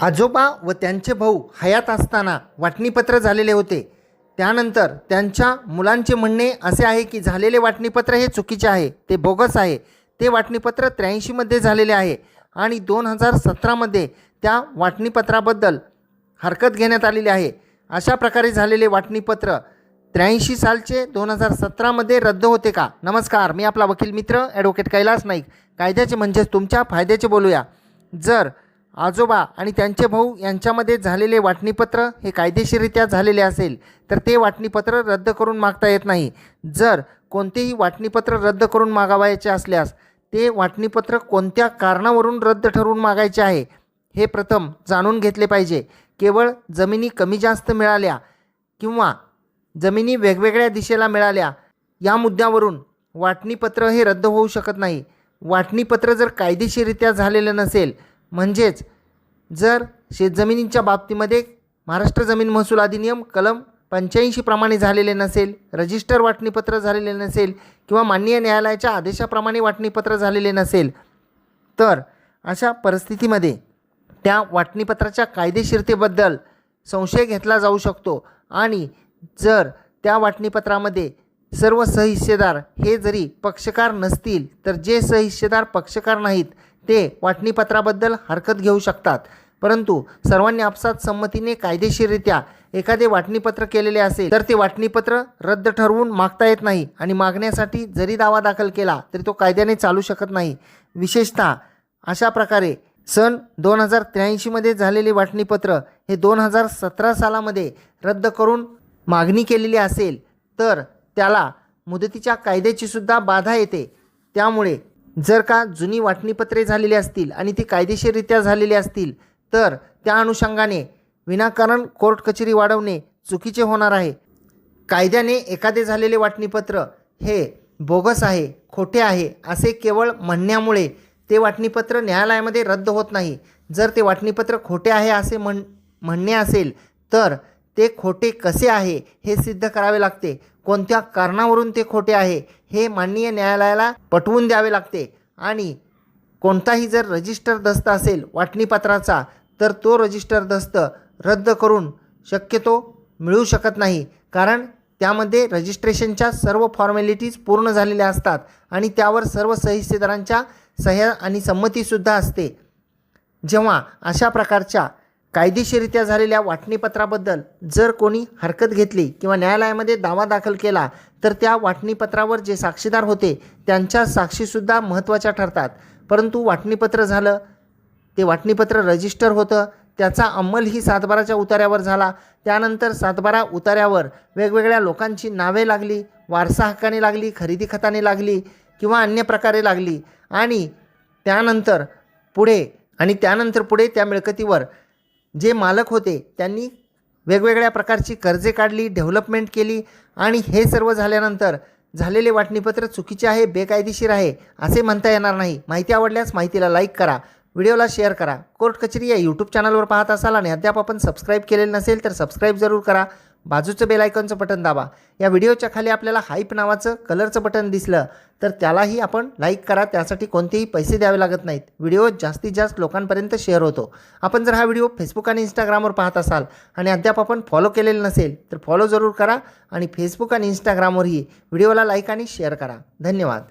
आजोबा व त्यांचे भाऊ हयात असताना वाटणीपत्र झालेले होते. त्यानंतर त्यांच्या मुलांचे म्हणणे असे आहे की झालेले वाटणीपत्र हे चुकीचे आहे ते बोगस आहे. ते वाटणीपत्र त्र्याऐंशीमध्ये झालेले आहे आणि दोन हजार सतरामध्ये त्या वाटणीपत्राबद्दल हरकत घेण्यात आलेली आहे. अशा प्रकारे झालेले वाटणीपत्र त्र्याऐंशी सालचे दोन हजार सतरामध्ये रद्द होते का? नमस्कार मी आपला वकील मित्र ॲडव्होकेट कैलास नाईक. कायद्याचे म्हणजेच तुमच्या फायद्याचे बोलूया. जर आजोबा आणि त्यांचे भाऊ यांच्यामध्ये झालेले वाटणीपत्र हे कायदेशीररित्या झालेले असेल तर ते वाटणीपत्र रद्द करून मागता येत नाही. जर कोणतेही वाटणीपत्र रद्द करून मागावायचे असल्यास ते वाटणीपत्र कोणत्या कारणावरून रद्द ठरवून मागायचे आहे हे प्रथम जाणून घेतले पाहिजे. केवळ जमिनी कमी जास्त मिळाल्या किंवा जमिनी वेगवेगळ्या दिशेला मिळाल्या या मुद्द्यावरून वाटणीपत्र हे रद्द होऊ शकत नाही. वाटणीपत्र जर कायदेशीररित्या झालेलं नसेल म्हणजेच जर शेतजमिनींच्या बाबतीमध्ये महाराष्ट्र जमीन महसूल अधिनियम कलम पंच्याऐंशीप्रमाणे झालेले नसेल रजिस्टर वाटणीपत्र झालेले नसेल किंवा माननीय न्यायालयाच्या आदेशाप्रमाणे वाटणीपत्र झालेले नसेल तर अशा परिस्थितीमध्ये त्या वाटणीपत्राच्या कायदेशीरतेबद्दल संशय घेतला जाऊ शकतो. आणि जर त्या वाटणीपत्रामध्ये सर्व सहिस्सेदार हे जरी पक्षकार नसतील तर जे सहिस्सेदार पक्षकार नाहीत ते वाटणीपत्राबद्दल हरकत घेऊ शकतात. परंतु सर्वांनी आपसात संमतीने कायदेशीररित्या एखादे वाटणीपत्र केलेले असेल तर ते वाटणीपत्र रद्द ठरवून मागता येत नाही आणि मागण्यासाठी जरी दावा दाखल केला तरी तो कायद्याने चालू शकत नाही. विशेषतः अशा प्रकारे सन दोन हजार त्र्याऐंशीमध्ये झालेले वाटणीपत्र हे दोन हजार सतरा सालामध्ये रद्द करून मागणी केलेली असेल तर त्याला मुदतीच्या कायद्याचीसुद्धा बाधा येते. त्यामुळे जर का जुनी वाटणीपत्रे झालेली असतील आणि ती कायदेशीररित्या झालेली असतील तर त्या अनुषंगाने विनाकारण कोर्ट कचेरी वाढवणे चुकीचे होणार आहे. कायद्याने एखादे झालेले वाटणीपत्र हे बोगस आहे खोटे आहे असे केवळ म्हणण्यामुळे ते वाटणीपत्र न्यायालयामध्ये रद्द होत नाही. जर ते वाटणीपत्र खोटे आहे असे म्हण म्हणणे असेल तर ते खोटे कसे आहे हे सिद्ध करावे लागते. कोणत्या कारणावरून ते खोटे आहे हे माननीय न्यायालयाला पटवून द्यावे लागते. आणि कोणताही जर रजिस्टर दस्त असेल वाटणीपत्राचा तर तो रजिस्टर दस्त रद्द करून शक्यतो मिळू शकत नाही. कारण त्यामध्ये रजिस्ट्रेशनच्या सर्व फॉर्मॅलिटीज पूर्ण झालेल्या असतात आणि त्यावर सर्व सहिस्सेदारांच्या सह्या आणि संमतीसुद्धा असते. जेव्हा अशा प्रकारच्या कायदेशीरित्या झालेल्या वाटणीपत्राबद्दल जर कोणी हरकत घेतली किंवा न्यायालयामध्ये दावा दाखल केला तर त्या वाटणीपत्रावर जे साक्षीदार होते त्यांच्या साक्षीसुद्धा महत्त्वाच्या ठरतात. परंतु वाटणीपत्र झालं ते वाटणीपत्र रजिस्टर होतं त्याचा अंमलही सातबाराच्या उतार्यावर झाला. त्यानंतर सातबारा उतार्यावर वेगवेगळ्या लोकांची नावे लागली वारसा हक्काने लागली खरेदी खताने लागली किंवा अन्य प्रकारे लागली. आणि त्यानंतर पुढे आणि त्यानंतर पुढे त्या मिळकतीवर जे मालक होते त्यांनी वेगवेगळ्या प्रकारची कर्जे काढली डेव्हलपमेंट केली आणि हे सर्व झाल्यानंतर झालेले वाटणीपत्र चुकीचे आहे बेकायदेशीर आहे असे म्हणता येणार नाही. माहिती आवडल्यास माहितीला लाईक करा. व्हिडिओला शेअर करा. कोर्ट कचेरी या यूट्यूब चॅनलवर पाहत असाल आणि अद्याप आपण सबस्क्राईब केलेलं नसेल तर सबस्क्राईब जरूर करा. बाजूचं बेलायकॉनचं बटन दाबा. या व्हिडिओच्या खाली आपल्याला हाईप नावाचं कलरचं बटन दिसलं तर त्यालाही आपण लाईक करा. त्यासाठी कोणतेही पैसे द्यावे लागत नाहीत. व्हिडिओ जास्तीत जास्त लोकांपर्यंत शेअर होतो. आपण जर हा व्हिडिओ फेसबुक आणि इंस्टाग्रामवर पाहत असाल आणि अद्याप आपण फॉलो केलेलं नसेल तर फॉलो जरूर करा आणि फेसबुक आणि इंस्टाग्रामवरही व्हिडिओला लाईक आणि शेअर करा. धन्यवाद.